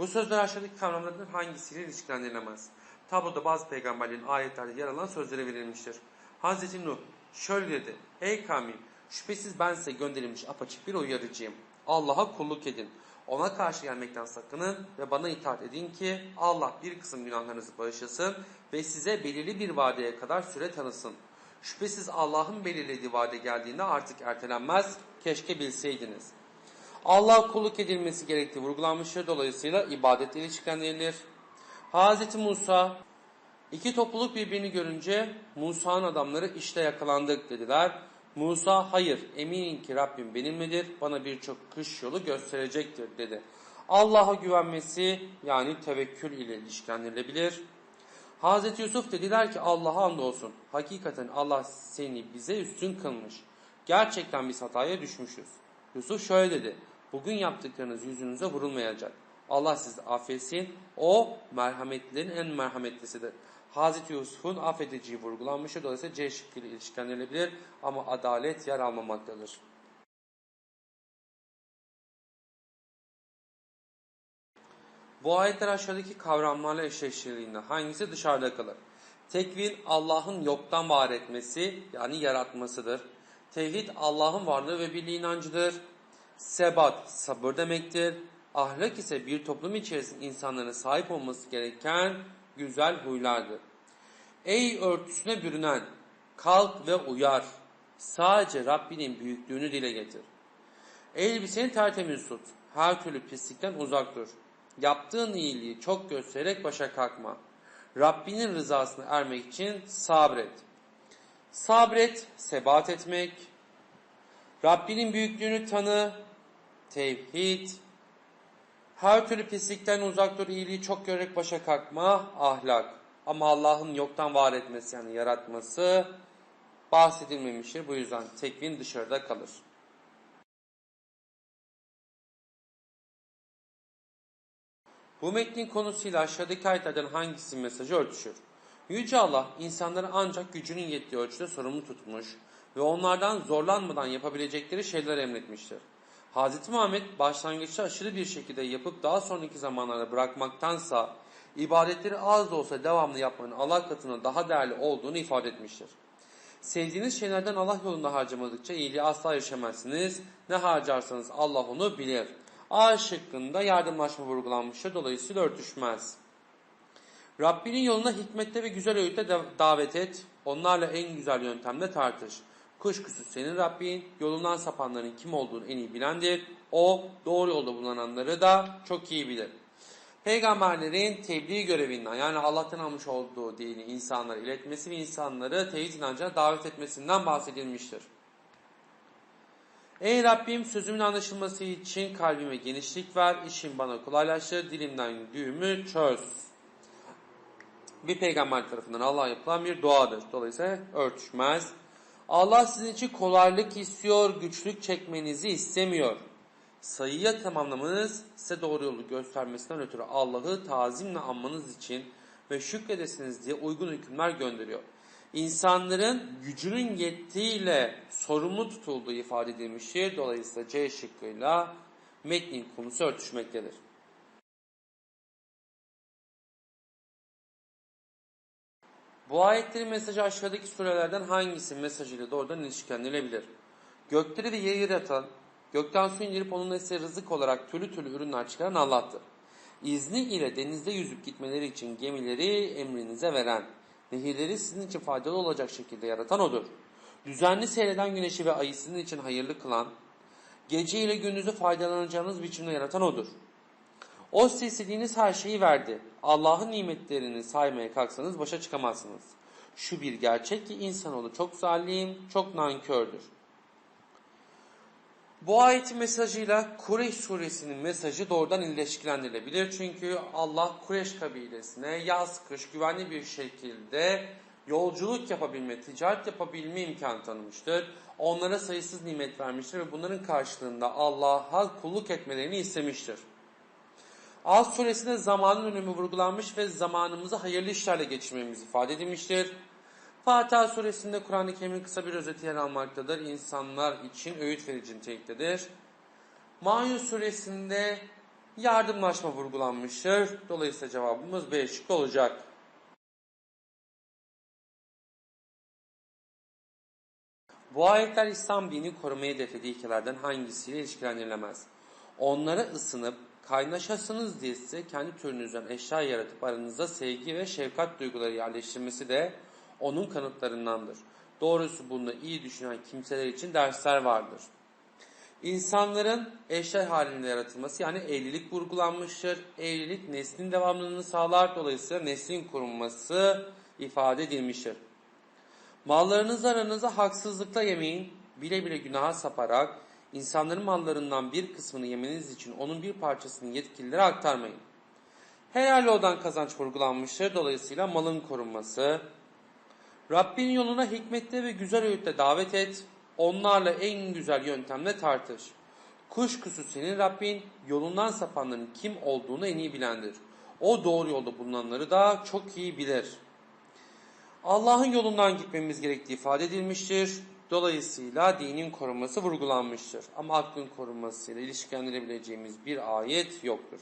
Bu sözler aşağıdaki kavramlardan hangisiyle ilişkilendirilemez? Tabloda bazı peygamberlerin ayetlerde yer alan sözlere verilmiştir. Hazreti Nuh şöyle dedi. Ey kavmim şüphesiz ben size gönderilmiş apaçık bir uyarıcıyım. Allah'a kulluk edin. Ona karşı gelmekten sakının ve bana itaat edin ki Allah bir kısım günahlarınızı bağışlasın ve size belirli bir vadeye kadar süre tanısın. Şüphesiz Allah'ın belirlediği vade geldiğinde artık ertelenmez. Keşke bilseydiniz. Allah'a kulluk edilmesi gerektiği vurgulanmıştır. Dolayısıyla ibadetle ilişkilendirilir. Hz. Musa iki topluluk birbirini görünce Musa'nın adamları işte yakalandık dediler. Musa hayır eminim ki Rabbim benimledir bana birçok kış yolu gösterecektir dedi. Allah'a güvenmesi yani tevekkül ile ilişkilendirilebilir. Hazreti Yusuf dediler ki Allah'a andolsun. Hakikaten Allah seni bize üstün kılmış. Gerçekten biz hataya düşmüşüz. Yusuf şöyle dedi. Bugün yaptıklarınız yüzünüze vurulmayacak. Allah sizi affetsin. O merhametlilerin en merhametlisidir. Hazreti Yusuf'un affediciyi vurgulanmıştır. Dolayısıyla C şıkkıyla ilişkilendirilebilir ama adalet yer almamaktadır. Bu ayetler aşağıdaki kavramlarla eşleştirildiğinde hangisi dışarıda kalır? Tekvin Allah'ın yoktan var etmesi yani yaratmasıdır. Tevhid Allah'ın varlığı ve birliği inancıdır. Sebat sabır demektir. Ahlak ise bir toplum içerisinde insanların sahip olması gereken güzel huylardır. Ey örtüsüne bürünen kalk ve uyar. Sadece Rabbinin büyüklüğünü dile getir. Elbiseni tertemiz tut. Her türlü pislikten uzak dur. Yaptığın iyiliği çok göstererek başa kalkma. Rabbinin rızasını ermek için sabret. Sabret, sebat etmek. Rabbinin büyüklüğünü tanı, tevhid. Her türlü pislikten uzak dur, iyiliği çok görerek başa kalkma, ahlak. Ama Allah'ın yoktan var etmesi yani yaratması bahsedilmemiştir. Bu yüzden tekvin dışarıda kalır. Bu metnin konusuyla aşağıdaki ayetlerden hangisi mesajı örtüşür? Yüce Allah insanları ancak gücünün yettiği ölçüde sorumlu tutmuş ve onlardan zorlanmadan yapabilecekleri şeyler emretmiştir. Hz. Muhammed başlangıçta aşırı bir şekilde yapıp daha sonraki zamanlarda bırakmaktansa ibadetleri az da olsa devamlı yapmanın Allah katına daha değerli olduğunu ifade etmiştir. Sevdiğiniz şeylerden Allah yolunda harcamadıkça iyiliği asla yaşamazsınız. Ne harcarsanız Allah onu bilir. A şıkkında yardımlaşma vurgulanmıştır. Dolayısıyla örtüşmez. Rabbinin yoluna hikmette ve güzel öğütle davet et. Onlarla en güzel yöntemle tartış. Kuşkusuz senin Rabbin yolundan sapanların kim olduğunu en iyi bilendir. O doğru yolda bulunanları da çok iyi bilir. Peygamberlerin tebliğ görevinden yani Allah'tan almış olduğu dini insanlara iletmesi ve insanları tevhid inancına davet etmesinden bahsedilmiştir. Ey Rabbim sözümün anlaşılması için kalbime genişlik ver, işin bana kolaylaştır, dilimden düğümü çöz. Bir peygamber tarafından Allah'a yapılan bir duadır. Dolayısıyla örtüşmez. Allah sizin için kolaylık istiyor, güçlük çekmenizi istemiyor. Sayıya tamamlamanız size doğru yolu göstermesinden ötürü Allah'ı tazimle anmanız için ve şükredesiniz diye uygun hükümler gönderiyor insanların gücünün yettiğiyle sorumlu tutulduğu ifade edilmiştir. Dolayısıyla C şıkkıyla metnin konusu örtüşmektedir. Bu ayetlerin mesajı aşağıdaki surelerden hangisi mesajıyla doğrudan ilişkilendirilebilir? Gökleri ve yeri yaratan, gökten su indirip onunla ise rızık olarak türlü türlü ürünler çıkaran Allah'tır. İzni ile denizde yüzüp gitmeleri için gemileri emrinize veren, Nehirleri sizin için faydalı olacak şekilde yaratan O'dur. Düzenli seyreden güneşi ve ayı sizin için hayırlı kılan, gece ile gündüzü faydalanacağınız biçimde yaratan O'dur. O size istediğiniz her şeyi verdi. Allah'ın nimetlerini saymaya kalksanız başa çıkamazsınız. Şu bir gerçek ki insanoğlu çok zalim, çok nankördür. Bu ayetin mesajıyla Kureyş suresinin mesajı doğrudan ilişkilendirilebilir. Çünkü Allah Kureyş kabilesine yaz kış güvenli bir şekilde yolculuk yapabilme, ticaret yapabilme imkanı tanımıştır. Onlara sayısız nimet vermiştir ve bunların karşılığında Allah'a kulluk etmelerini istemiştir. Az suresinde zamanın önemi vurgulanmış ve zamanımızı hayırlı işlerle geçirmemiz ifade edilmiştir. Fatiha suresinde Kur'an-ı Kerim'in kısa bir özeti yer almaktadır. İnsanlar için öğüt verici niteliktedir. Maun suresinde yardımlaşma vurgulanmıştır. Dolayısıyla cevabımız B şıkkı olacak. Bu ayetler İslam dini korumayı hedeflediği ilkelerden hangisiyle ilişkilendirilemez? Onlara ısınıp kaynaşasınız diye size kendi türünüzden eşya yaratıp aranızda sevgi ve şefkat duyguları yerleştirmesi de onun kanıtlarındandır. Doğrusu bunda iyi düşünen kimseler için dersler vardır. İnsanların eşya halinde yaratılması yani evlilik vurgulanmıştır. Evlilik neslin devamlılığını sağlar. Dolayısıyla neslin korunması ifade edilmiştir. Mallarınızı aranıza haksızlıkla yemeyin. Bile bile günaha saparak insanların mallarından bir kısmını yemeniz için onun bir parçasını yetkililere aktarmayın. Helal yoldan kazanç vurgulanmıştır. Dolayısıyla malın korunması. Rabbin yoluna hikmetle ve güzel öğütle davet et. Onlarla en güzel yöntemle tartış. Kuşkusuz senin Rabbin yolundan sapanların kim olduğunu en iyi bilendir. O doğru yolda bulunanları da çok iyi bilir. Allah'ın yolundan gitmemiz gerektiği ifade edilmiştir. Dolayısıyla dinin korunması vurgulanmıştır. Ama aklın korunmasıyla ilişkilendirebileceğimiz bir ayet yoktur.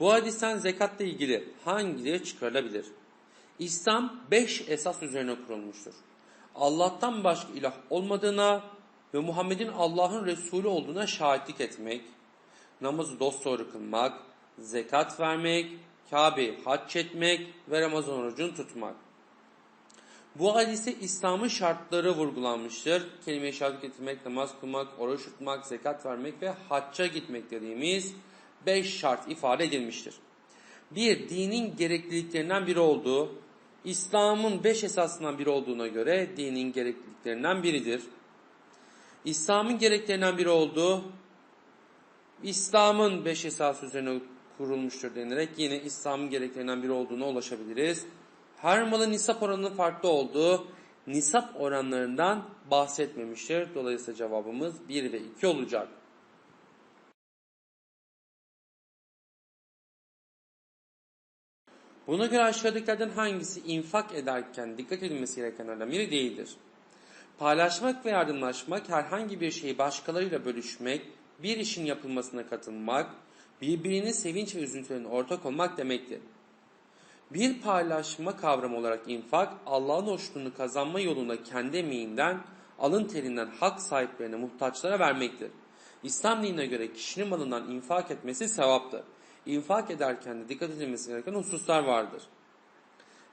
Bu hadisten zekatla ilgili hangileri çıkarılabilir? İslam beş esas üzerine kurulmuştur. Allah'tan başka ilah olmadığına ve Muhammed'in Allah'ın Resulü olduğuna şahitlik etmek, namazı dosdoğru kılmak, zekat vermek, Kabe'yi hac etmek ve Ramazan orucunu tutmak. Bu hadise İslam'ın şartları vurgulanmıştır. Kelime-i şehadet getirmek, namaz kılmak, oruç tutmak, zekat vermek ve hacca gitmek dediğimiz beş şart ifade edilmiştir. Bir, dinin gerekliliklerinden biri olduğu, İslam'ın beş esasından biri olduğuna göre dinin gerekliliklerinden biridir. İslam'ın gereklerinden biri olduğu, İslam'ın beş esas üzerine kurulmuştur denilerek yine İslam'ın gereklerinden biri olduğuna ulaşabiliriz. Her malın nisap oranının farklı olduğu, nisap oranlarından bahsetmemiştir. Dolayısıyla cevabımız 1 ve 2 olacak. Buna göre aşağıdakilerden hangisi infak ederken dikkat edilmesi gerekenlerden biri değildir? Paylaşmak ve yardımlaşmak herhangi bir şeyi başkalarıyla bölüşmek, bir işin yapılmasına katılmak, birbirinin sevinç ve üzüntülerine ortak olmak demektir. Bir paylaşma kavramı olarak infak, Allah'ın hoşluğunu kazanma yolunda kendi emeğinden, alın terinden hak sahiplerine, muhtaçlara vermektir. İslam dinine göre kişinin malından infak etmesi sevaptır. İnfak ederken de dikkat edilmesi gereken hususlar vardır.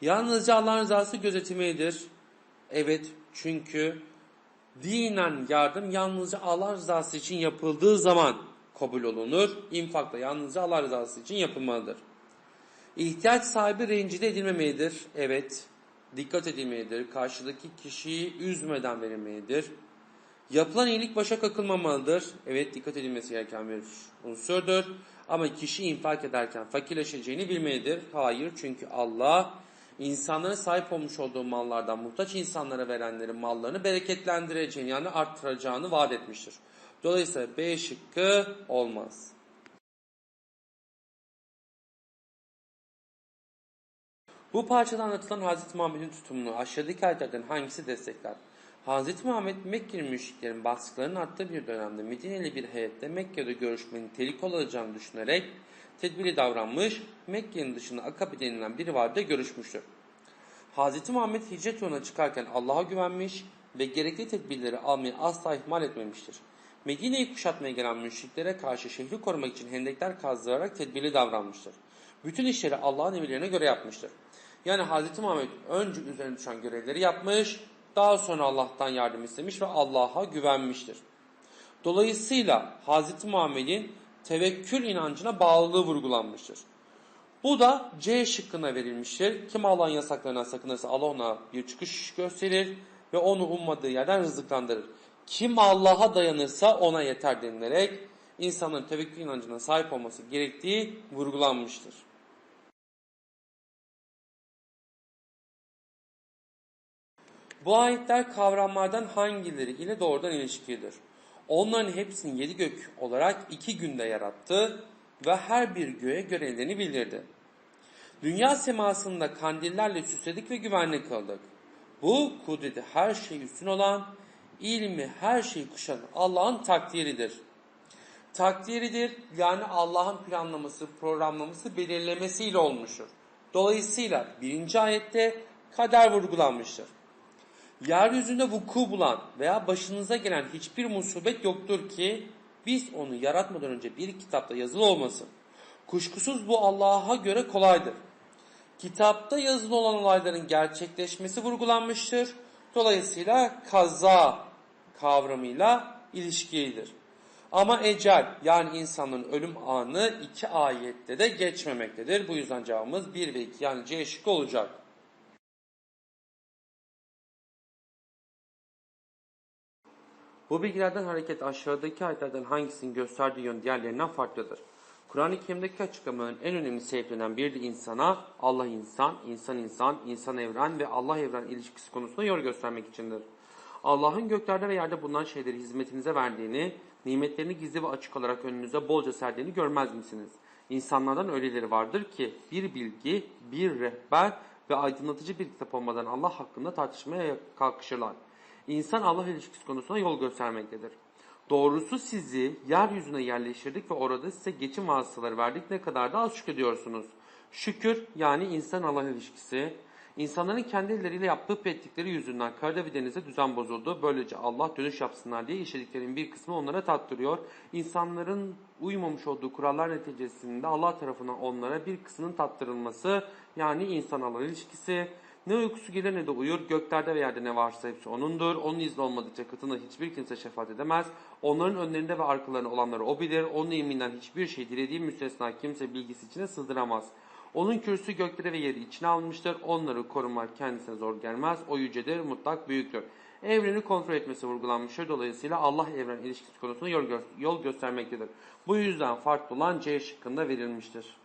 Yalnızca Allah'ın rızası gözetilmelidir. Evet çünkü dinen yardım yalnızca Allah rızası için yapıldığı zaman kabul olunur. İnfak da yalnızca Allah rızası için yapılmalıdır. İhtiyaç sahibi rencide edilmemelidir. Evet, dikkat edilmelidir. Karşıdaki kişiyi üzmeden verilmelidir. Yapılan iyilik başa kakılmamalıdır. Evet, dikkat edilmesi gereken bir unsurdur. Ama kişi infak ederken fakirleşeceğini bilmelidir. Hayır, çünkü Allah insanların sahip olmuş olduğu mallardan muhtaç insanlara verenlerin mallarını bereketlendireceğini yani arttıracağını vaat etmiştir. Dolayısıyla B şıkkı olmaz. Bu parçada anlatılan Hz. Muhammed'in tutumunu aşağıdaki ayetlerden hangisi destekler? Hz. Muhammed Mekkeli müşriklerin baskılarının arttığı bir dönemde Medineli bir heyette Mekke'de görüşmenin tehlike olacağını düşünerek tedbirli davranmış, Mekke'nin dışında Akabe denilen bir vadide görüşmüştür. Hz. Muhammed hicret yoluna çıkarken Allah'a güvenmiş ve gerekli tedbirleri almayı asla ihmal etmemiştir. Medine'yi kuşatmaya gelen müşriklere karşı şehri korumak için hendekler kazdırarak tedbirli davranmıştır. Bütün işleri Allah'ın emirlerine göre yapmıştır. Yani Hz. Muhammed önce üzerine düşen görevleri yapmış, daha sonra Allah'tan yardım istemiş ve Allah'a güvenmiştir. Dolayısıyla Hz. Muhammed'in tevekkül inancına bağlılığı vurgulanmıştır. Bu da C şıkkına verilmiştir. Kim Allah'ın yasaklarından sakınırsa Allah ona bir çıkış gösterir ve onu ummadığı yerden rızıklandırır. Kim Allah'a dayanırsa ona yeter denilerek insanların tevekkül inancına sahip olması gerektiği vurgulanmıştır. Bu ayetler kavramlardan hangileri ile doğrudan ilişkilidir? Onların hepsini yedi gök olarak iki günde yarattı ve her bir göğe görevlerini bildirdi. Dünya semasında kandillerle süsledik ve güvenli kıldık. Bu kudreti her şey üstün olan, ilmi her şeyi kuşatan Allah'ın takdiridir. Takdiridir yani Allah'ın planlaması, programlaması, belirlemesiyle olmuştur. Dolayısıyla birinci ayette kader vurgulanmıştır. Yeryüzünde vuku bulan veya başınıza gelen hiçbir musibet yoktur ki biz onu yaratmadan önce bir kitapta yazılı olmasın. Kuşkusuz bu Allah'a göre kolaydır. Kitapta yazılı olan olayların gerçekleşmesi vurgulanmıştır. Dolayısıyla kaza kavramıyla ilişkilidir. Ama ecel yani insanın ölüm anı iki ayette de geçmemektedir. Bu yüzden cevabımız 1 ve 2 yani C şıkkı olacak. Bu bilgilerden hareket aşağıdaki ayetlerden hangisinin gösterdiği yön diğerlerinden farklıdır? Kur'an-ı Kerim'deki açıklamaların en önemli sebeplerinden biri de insana, Allah insan, insan insan, insan evren ve Allah evren ilişkisi konusunda yol göstermek içindir. Allah'ın göklerde ve yerde bulunan şeyleri hizmetinize verdiğini, nimetlerini gizli ve açık olarak önünüze bolca serdiğini görmez misiniz? İnsanlardan öyleleri vardır ki bir bilgi, bir rehber ve aydınlatıcı bir kitap olmadan Allah hakkında tartışmaya kalkışırlar. İnsan Allah ilişkisi konusunda yol göstermektedir. Doğrusu sizi yeryüzüne yerleştirdik ve orada size geçim vasıtaları verdik ne kadar da az şükrediyorsunuz. Şükür yani insan Allah ilişkisi, insanların kendi elleriyle yaptığı ettikleri yüzünden karada ve denize düzen bozuldu. Böylece Allah dönüş yapsınlar diye işlediklerinin bir kısmı onlara tattırıyor. İnsanların uymamış olduğu kurallar neticesinde Allah tarafından onlara bir kısmının tattırılması yani insan ilişkisi, ne uykusu gelir ne de uyur. Göklerde ve yerde ne varsa hepsi O'nundur. Onun izni olmadıkça katında hiçbir kimse şefaat edemez. Onların önlerinde ve arkalarında olanları O bilir. Onun ilminden hiçbir şey dilediği müstesna kimse bilgisi içine sığdıramaz. Onun kürsü gökleri ve yeri içine almıştır. Onları korumak kendisine zor gelmez. O yücedir, mutlak, büyüktür. Evreni kontrol etmesi vurgulanmıştır. Dolayısıyla Allah evren ilişkisi konusunda yol, gö yol göstermektedir. Bu yüzden farklı olan C şıkkında verilmiştir.